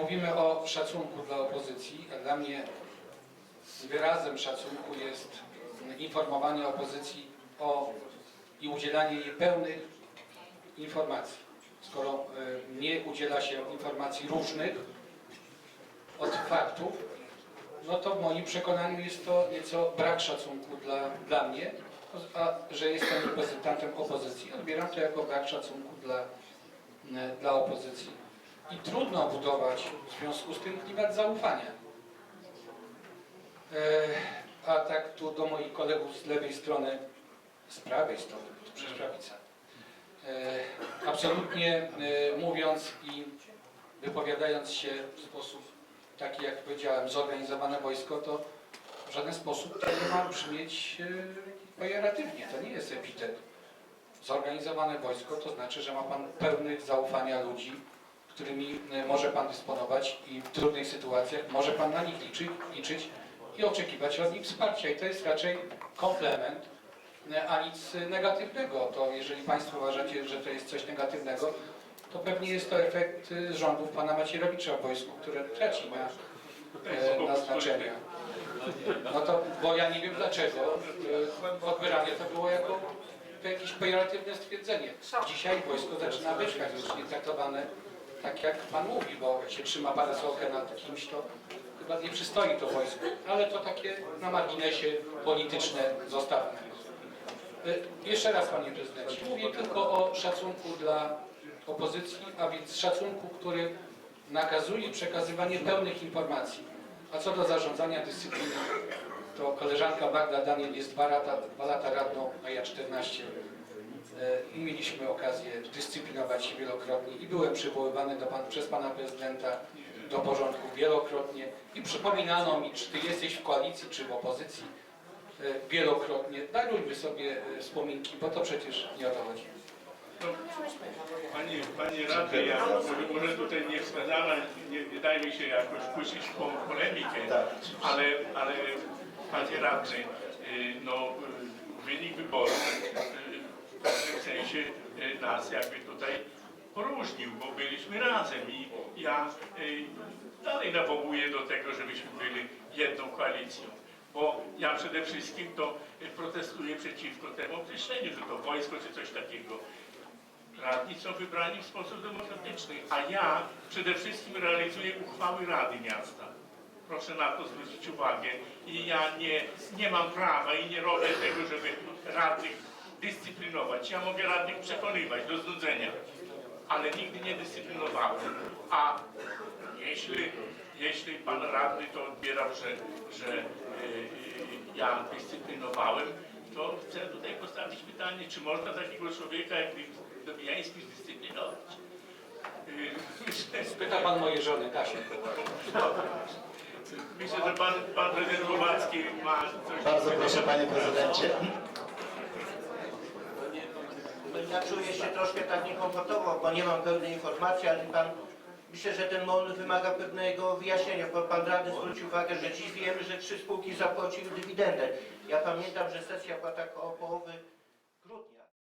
mówimy o szacunku dla opozycji, a dla mnie wyrazem szacunku jest informowanie opozycji o i udzielanie jej pełnych informacji. Skoro y, nie udziela się informacji różnych od faktów, no to w moim przekonaniu jest to nieco brak szacunku dla, dla mnie, a że jestem reprezentantem opozycji, odbieram to jako brak szacunku dla, e, dla opozycji. I trudno budować w związku z tym klimat zaufania. E, A tak tu do moich kolegów z lewej strony, z prawej strony, to przecież prawica. E, Absolutnie e, mówiąc i wypowiadając się w sposób taki, jak powiedziałem, zorganizowane wojsko, to w żaden sposób to nie ma brzmieć pejoratywnie. To nie jest epitet. Zorganizowane wojsko to znaczy, że ma Pan pełnych zaufania ludzi, którymi e, może Pan dysponować i w trudnych sytuacjach może Pan na nich liczyć, liczyć i oczekiwać od nich wsparcia. I to jest raczej komplement, e, a nic negatywnego. To jeżeli Państwo uważacie, że to jest coś negatywnego, to pewnie jest to efekt e, rządów Pana Macierewicza w wojsku, które traci na, na. No to, bo ja nie wiem dlaczego odbieranie to było jako jakieś pejoratywne stwierdzenie. Dzisiaj wojsko zaczyna być faktycznie traktowane tak jak Pan mówi, bo jak się trzyma parasolkę nad kimś, to chyba nie przystoi to wojsku. Ale to takie na marginesie polityczne zostawmy. E, Jeszcze raz Panie Prezydencie, mówię tylko o szacunku dla opozycji, a więc szacunku, który nakazuje przekazywanie pełnych informacji. A co do zarządzania dyscypliną, to koleżanka Magda Daniel jest dwa lata, dwa lata radną, a ja 14. Mieliśmy okazję dyscyplinować się wielokrotnie i byłem przywoływany do pan, przez pana prezydenta do porządku wielokrotnie i przypominano mi, czy ty jesteś w koalicji, czy w opozycji e, wielokrotnie. Darujmy sobie e, wspominki, bo to przecież nie o to chodzi. Panie, panie radny, ja może, tutaj nie wskazana, nie, nie dajmy się jakoś puścić w po- polemikę, ale, ale panie radny, y, no y, wynik wyborów sensie y, nas jakby tutaj poróżnił, bo byliśmy razem i ja y, dalej nawołuję do tego, żebyśmy byli jedną koalicją. Bo ja przede wszystkim to y, protestuję przeciwko temu określeniu, że to wojsko czy coś takiego. Radni są wybrani w sposób demokratyczny, a ja przede wszystkim realizuję uchwały Rady Miasta. Proszę na to zwrócić uwagę. I ja nie, nie mam prawa i nie robię tego, żeby radnych dyscyplinować. Ja mogę radnych przekonywać do znudzenia, ale nigdy nie dyscyplinowałem. A jeśli, jeśli pan radny to odbierał, że, że y, y, ja dyscyplinowałem, to chcę tutaj postawić pytanie, czy można takiego człowieka jak Dobijański zdyscyplinować? Y, Myślę, Pyta pan mojej żony, Kasię. myślę, że pan, pan prezydent Głowacki ma coś... Bardzo proszę panie prezydencie. Ja czuję się troszkę tak niekomfortowo, bo nie mam pełnej informacji, ale pan, myślę, że ten moment wymaga pewnego wyjaśnienia, bo pan radny zwrócił uwagę, że dziś wiemy, że trzy spółki zapłaciły dywidendę. Ja pamiętam, że sesja była tak o połowy grudnia.